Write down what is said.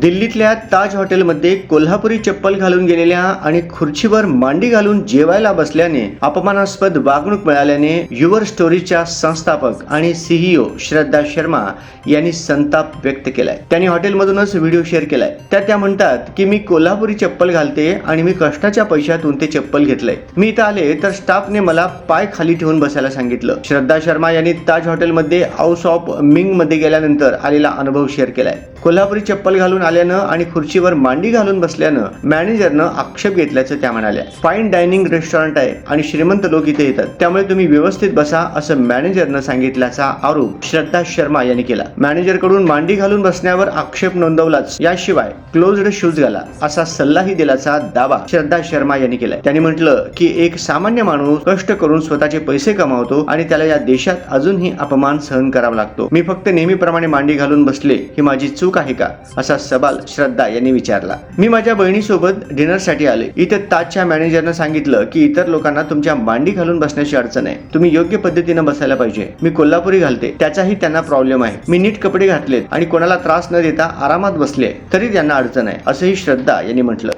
दिल्लीतल्या ताज हॉटेलमध्ये कोल्हापुरी चप्पल घालून गेलेल्या आणि खुर्चीवर मांडी घालून जेवायला बसल्याने अपमानास्पद वागणूक मिळाल्याने युवर स्टोरीच्या संस्थापक आणि सीईओ श्रद्धा शर्मा यांनी संताप व्यक्त केलाय. त्यांनी हॉटेलमधूनच व्हिडिओ शेअर केलाय. त्या त्या म्हणतात की मी कोल्हापुरी चप्पल घालते आणि मी कष्टाच्या पैशातून ते चप्पल घेतलंय. मी इथं आले तर स्टाफने मला पाय खाली ठेवून बसायला सांगितलं. श्रद्धा शर्मा यांनी ताज हॉटेलमध्ये हाऊस ऑफ मिंगमध्ये गेल्यानंतर आलेला अनुभव शेअर केलाय. कोल्हापुरी चप्पल घालून आल्यानं आणि खुर्चीवर मांडी घालून बसल्यानं मॅनेजरनं आक्षेप घेतल्याचं त्या म्हणाल्या. फाईन डायनिंग रेस्टॉरंट आहे आणि श्रीमंत लोक इथे येतात. त्यामुळे तुम्ही व्यवस्थित बसा असं मॅनेजरनं सांगितल्याचा आरोप श्रद्धा शर्मा यांनी केला. मॅनेजरकडून मांडी घालून बसण्यावर आक्षेप नोंदवलाच. याशिवाय क्लोज्ड शूज घाला असा सल्लाही दिल्याचा दावा श्रद्धा शर्मा यांनी केलाय. त्यांनी म्हटलं की एक सामान्य माणूस कष्ट करून स्वतःचे पैसे कमावतो आणि त्याला या देशात अजूनही अपमान सहन करावा लागतो. मी फक्त नेहमीप्रमाणे मांडी घालून बसले ही माझी चूक आहे का? असा सवाल श्रद्धा यांनी विचारला. मी माझ्या बहिणीसोबत डिनरसाठी आले इथे ताजच्या मॅनेजरनं सांगितलं की इतर लोकांना तुमच्या मांडी घालून बसण्याची अडचण आहे. तुम्ही योग्य पद्धतीनं बसायला पाहिजे. मी कोल्हापुरी घालते. त्याचाही त्यांना प्रॉब्लेम आहे. मी नीट कपडे घातलेत आणि कोणाला त्रास न देता आरामात बसले तरी त्यांना अडचण आहे असंही श्रद्धा यांनी म्हटलं.